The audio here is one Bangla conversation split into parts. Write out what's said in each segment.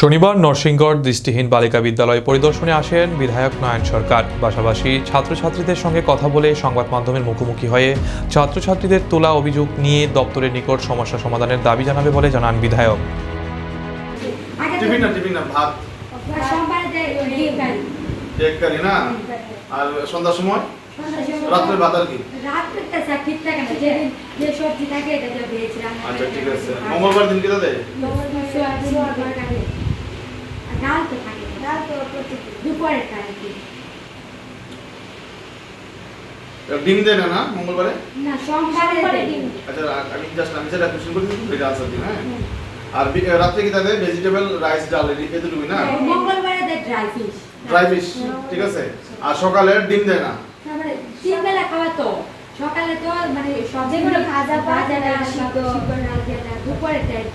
শনিবার নরসিংগড় দৃষ্টিহীন বালিকা বিদ্যালয় পরিদর্শনে আসেন বিধায়ক নয়ন সরকার। পাশাপাশি ছাত্রছাত্রীদের সঙ্গে কথা বলে সংবাদ মাধ্যমের মুখোমুখি হয়ে ছাত্রছাত্রীদের তোলা অভিযোগ নিয়ে দপ্তরের নিকট সমস্যা সমাধানের দাবি জানাবে বলে জানান বিধায়ক। আচ্ছা ঠিক আছে। মঙ্গলবার দিন ডাল তো থাকে ডাল তো দুপুরের ডিম দেয় না না? মঙ্গলবারে? না সোমবারে দিন আচ্ছা আমি জাস্ট আমি যেটা কোশ্চেন এটা আনসার দিন হ্যাঁ? আর রাত্রে কি তাদের ভেজিটেবল রাইস ডাল এতটুকুই না? মঙ্গলবারে দেয় ড্রাই ফিশ ড্রাই ফিশ ঠিক আছে? আর সকালে ডিম দেয় না? তিন বেলা খাওয়া তো। সকালে তো মানে সব যেগুলো ভাজা ভাজা ডাল সিদ্ধ। দুপুরে দেয়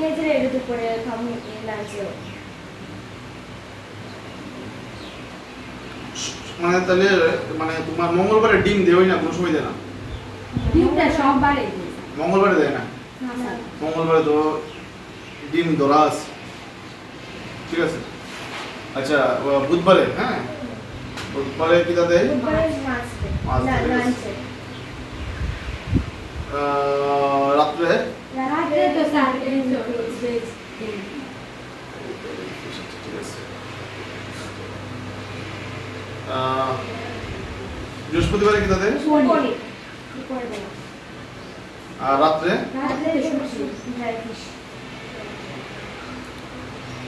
দুপুরে খাব লাঞ্চেও মানে তাহলে মানে তোমার মঙ্গলবারে ডিম দেওয়াই না কোনো সময় দেয় না? ডিমটা সোমবারে মঙ্গলবারে দেয় না? মঙ্গলবারে তো ডিম আছে। ঠিক আছে? আচ্ছা বুধবারে হ্যাঁ? বুধবারে কি দেয়। মাছ মাছ দেয়। দেয়। লাঞ্চে আহ, রাত্রে বৃহস্পতিবারে কি তা দেয় পনির দুপুরে। দেয়। আর রাত্রে?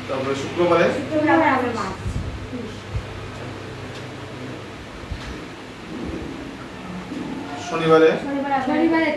তারপরে শুক্রবারে? শনিবারে? শনিবারে